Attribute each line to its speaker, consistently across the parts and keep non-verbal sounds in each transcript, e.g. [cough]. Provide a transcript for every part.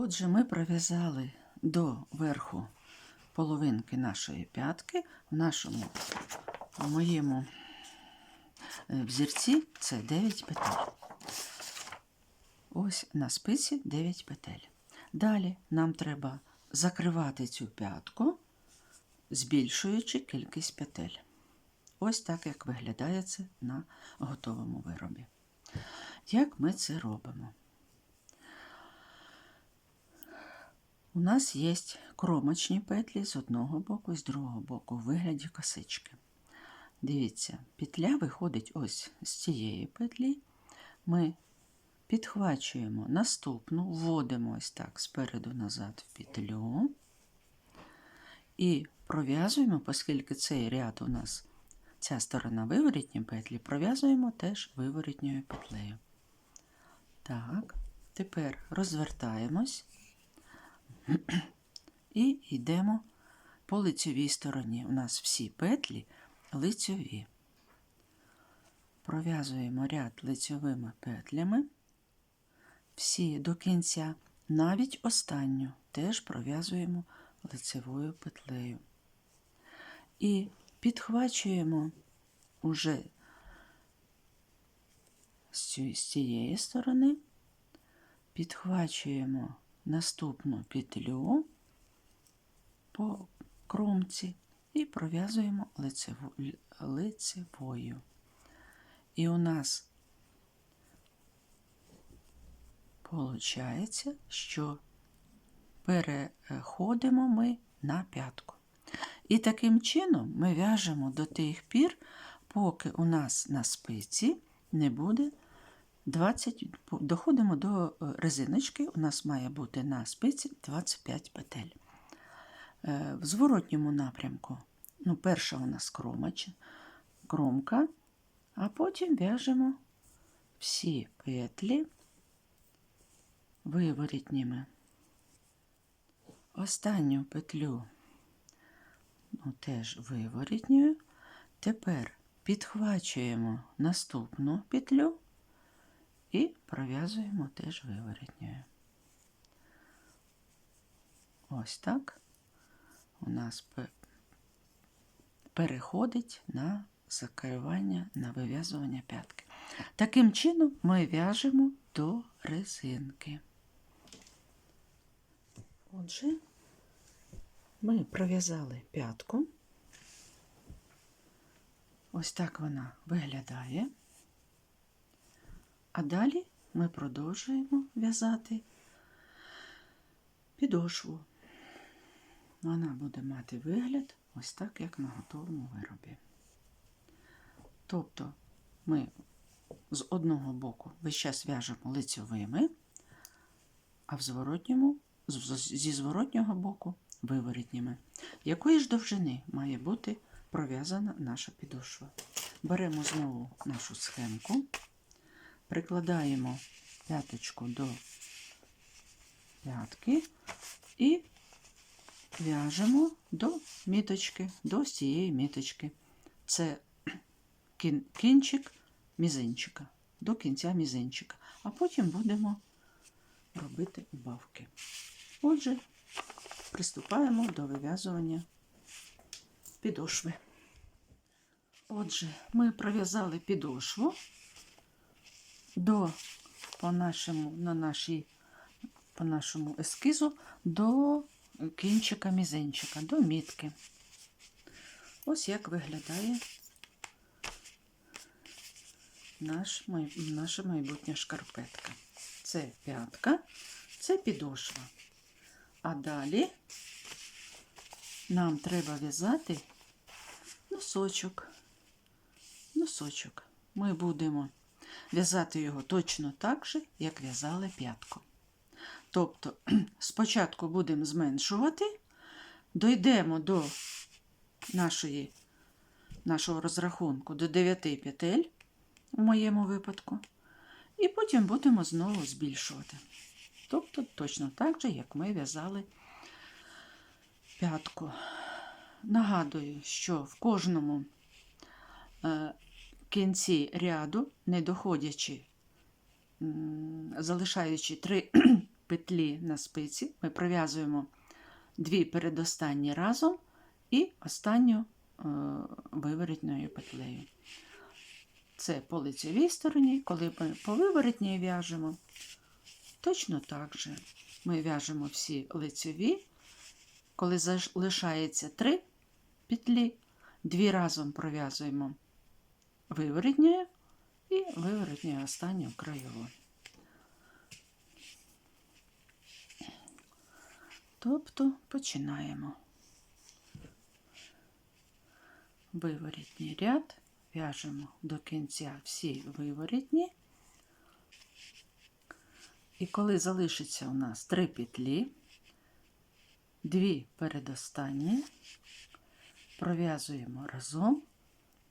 Speaker 1: Отже, ми пров'язали до верху половинки нашої п'ятки. В нашому, в моєму е, взірці це 9 петель. Ось на спиці 9 петель. Далі нам треба закривати цю п'ятку, збільшуючи кількість петель. Ось так, як виглядає це на готовому виробі. Як ми це робимо? У нас є кромочні петлі з одного боку і з другого боку в вигляді косички. Дивіться, петля виходить ось з цієї петлі. Ми підхвачуємо наступну, вводимо ось так спереду назад в петлю і пров'язуємо, оскільки цей ряд у нас, ця сторона виворітні петлі, пров'язуємо теж виворітньою петлею. Так, тепер розвертаємось і йдемо по лицьовій стороні. У нас всі петлі лицьові. Пров'язуємо ряд лицьовими петлями. Всі до кінця, навіть останню, теж пров'язуємо лицевою петлею. І підхвачуємо уже з цієї сторони, підхвачуємо наступну петлю по кромці і пров'язуємо лицевою. І у нас виходить, що переходимо ми на п'ятку. І таким чином ми в'яжемо до тих пір, поки у нас на спиці не буде 20, доходимо до резиночки, у нас має бути на спиці 25 петель. В зворотньому напрямку, ну, перша у нас кромач, кромка, а потім в'яжемо всі петлі виворітніми. Останню петлю ну, теж виворітньою. Тепер підхвачуємо наступну петлю і пров'язуємо теж виворітньою. Ось так у нас переходить на закривання, на вив'язування п'ятки. Таким чином ми в'яжемо до резинки. Отже, ми пров'язали п'ятку. Ось так вона виглядає. А далі ми продовжуємо в'язати підошву. Вона буде мати вигляд ось так, як на готовому виробі. Тобто ми з одного боку весь час в'яжемо лицьовими, а в зворотньому, зі зворотнього боку виворітніми. Якої ж довжини має бути пров'язана наша підошва? Беремо знову нашу схемку, прикладаємо п'яточку до п'ятки і в'яжемо до міточки, до цієї міточки. Це кінчик мізинчика, до кінця мізинчика. А потім будемо робити убавки. Отже, приступаємо до вив'язування підошви. Отже, ми пров'язали підошву до, по нашому, на нашій, по нашому ескізу до кінчика мізинчика, до мітки. Ось як виглядає наш, наша майбутня шкарпетка. Це п'ятка, це підошва. А далі нам треба в'язати носочок. Носочок. Ми будемо в'язати його точно так же, як в'язали п'ятку. Тобто, [clears throat] спочатку будемо зменшувати, дійдемо до нашої, нашого розрахунку до 9 петель, у моєму випадку, і потім будемо знову збільшувати. Тобто, точно так же, як ми в'язали п'ятку. Нагадую, що в кожному е, кінці ряду, не доходячи, залишаючи три [clears throat] петлі на спиці ми пров'язуємо дві передостанні разом і останню е, виворітною петлею. Це по лицевій стороні, коли ми по виворітній в'яжемо, точно так же ми в'яжемо всі лицеві, коли залишається три петлі, дві разом пров'язуємо виворітньою і виворітньою останню краєву. Тобто починаємо. Виворітній ряд, в'яжемо до кінця всі виворітні. І коли залишиться у нас три петлі, дві передостанні, пров'язуємо разом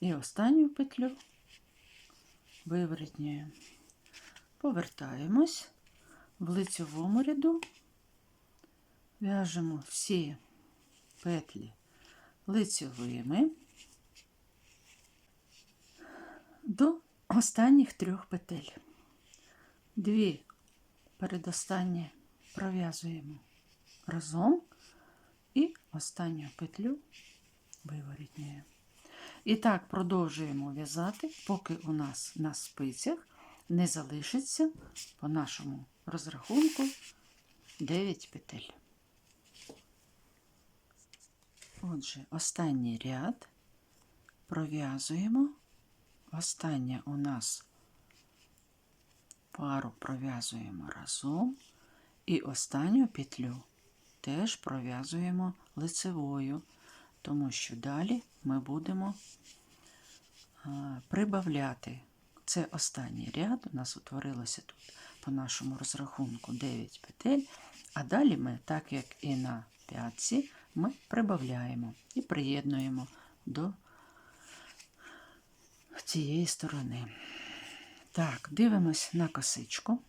Speaker 1: і останню петлю виворітньою. Повертаємось в лицевому ряду, в'яжемо всі петлі лицевими до останніх трьох петель. Дві передостанні пров'язуємо разом і останню петлю виворітньою. І так продовжуємо в'язати, поки у нас на спицях не залишиться по нашому розрахунку 9 петель. Отже, останній ряд пров'язуємо. Остання у нас пару пров'язуємо разом, і останню петлю теж пров'язуємо лицевою, тому що далі ми будемо прибавляти. Це останній ряд, у нас утворилося тут по нашому розрахунку 9 петель, а далі ми, так як і на п'ятці, ми прибавляємо і приєднуємо до цієї сторони. Так, дивимось на косичку.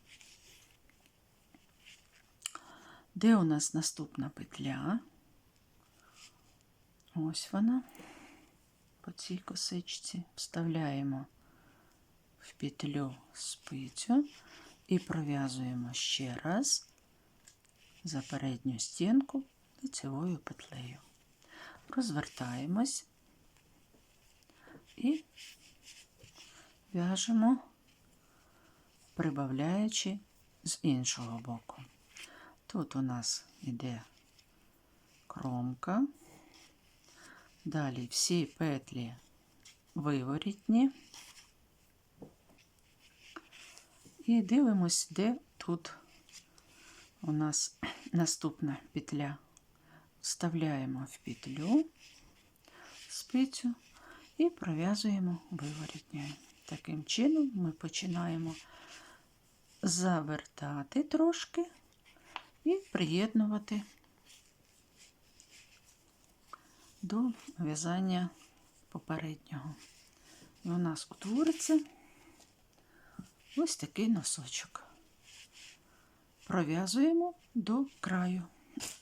Speaker 1: Де у нас наступна петля? Ось вона. По цій косичці вставляємо в петлю спицю і пров'язуємо ще раз за передню стінку лицевою петлею. Розвертаємось і в'яжемо, прибавляючи з іншого боку. Тут у нас йде кромка, далі всі петлі виворітні. І дивимось, де тут у нас наступна петля. Вставляємо в петлю спицю і пров'язуємо виворітньою. Таким чином ми починаємо завертати трошки і приєднувати до в'язання попереднього. І у нас утвориться ось такий носочок. Пров'язуємо до краю,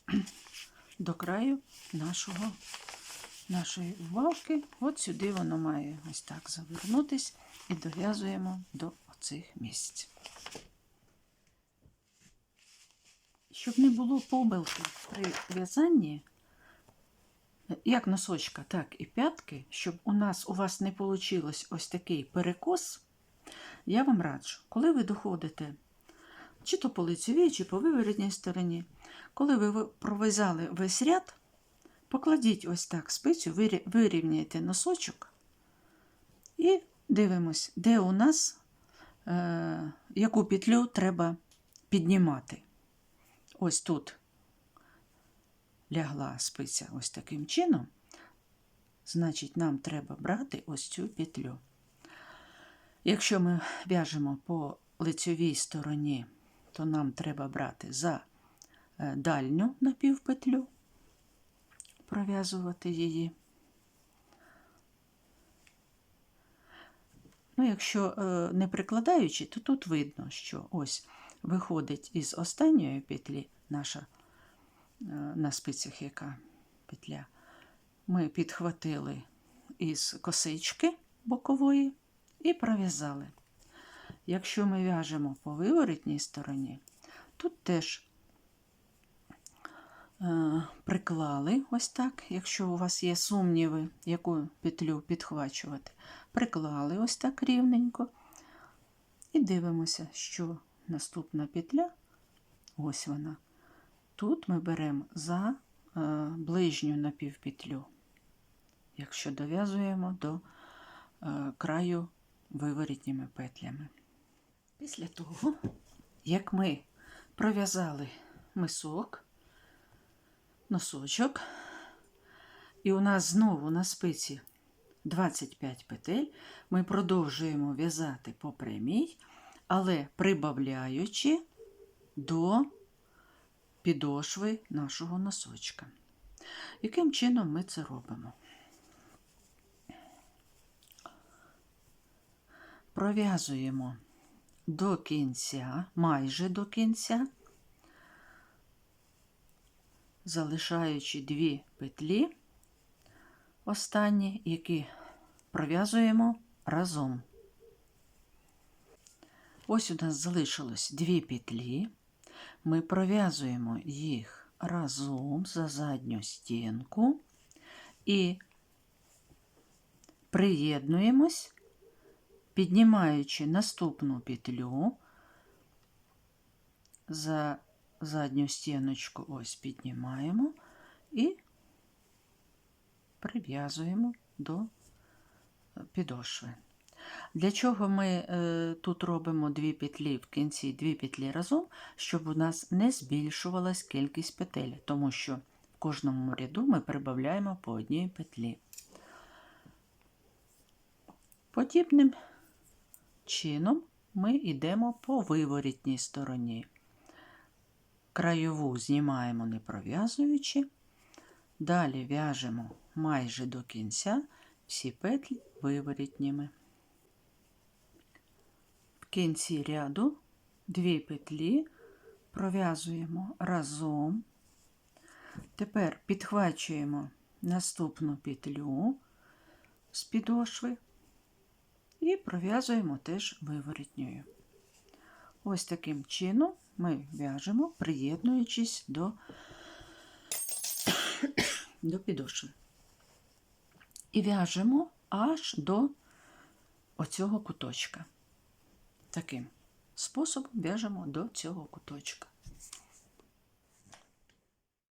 Speaker 1: [clears throat] до краю нашого, нашої валки. От сюди воно має ось так завернутись і дов'язуємо до оцих місць. Щоб не було помилки при в'язанні, як носочка, так і п'ятки, щоб у нас у вас не вийшло ось такий перекос, я вам раджу, коли ви доходите чи то по лицевій, чи по виворітній стороні, коли ви пров'язали весь ряд, покладіть ось так спицю, вирівняйте носочок і дивимось, де у нас е, яку петлю треба піднімати. Ось тут лягла спиця ось таким чином, значить, нам треба брати ось цю петлю. Якщо ми в'яжемо по лицевій стороні, то нам треба брати за е, дальню напівпетлю, пров'язувати її. Ну, якщо е, не прикладаючи, то тут видно, що ось виходить із останньої петлі наша на спицях яка петля. Ми підхватили із косички бокової і пров'язали. Якщо ми в'яжемо по виворітній стороні, Тут теж е, приклали ось так, якщо у вас є сумніви, яку петлю підхвачувати. Приклали ось так рівненько. І дивимося, що наступна петля, ось вона. Тут ми беремо за е, ближню напівпетлю, якщо дов'язуємо до е, краю виворітніми петлями. Після того, як ми пров'язали мисок, носочок, і у нас знову на спиці 25 петель, ми продовжуємо в'язати по прямій, але прибавляючи до підошви нашого носочка. Яким чином ми це робимо? Пров'язуємо до кінця, майже до кінця, залишаючи дві петлі, останні, які пров'язуємо разом. Ось у нас залишилось дві петлі. Ми пров'язуємо їх разом за задню стінку і приєднуємось, піднімаючи наступну петлю за задню стіночку, ось піднімаємо і прив'язуємо до підошви. Для чого ми е, тут робимо дві петлі в кінці, дві петлі разом, щоб у нас не збільшувалась кількість петель, тому що в кожному ряду ми прибавляємо по одній петлі. Подібним чином ми йдемо по виворітній стороні. Краєву знімаємо не пров'язуючи, далі в'яжемо майже до кінця всі петлі виворітніми. В кінці ряду дві петлі пров'язуємо разом. Тепер підхвачуємо наступну петлю з підошви і пров'язуємо теж виворітньою. Ось таким чином ми в'яжемо, приєднуючись до, [coughs] до підошви. І в'яжемо аж до оцього куточка. Таким способом в'яжемо до цього куточка.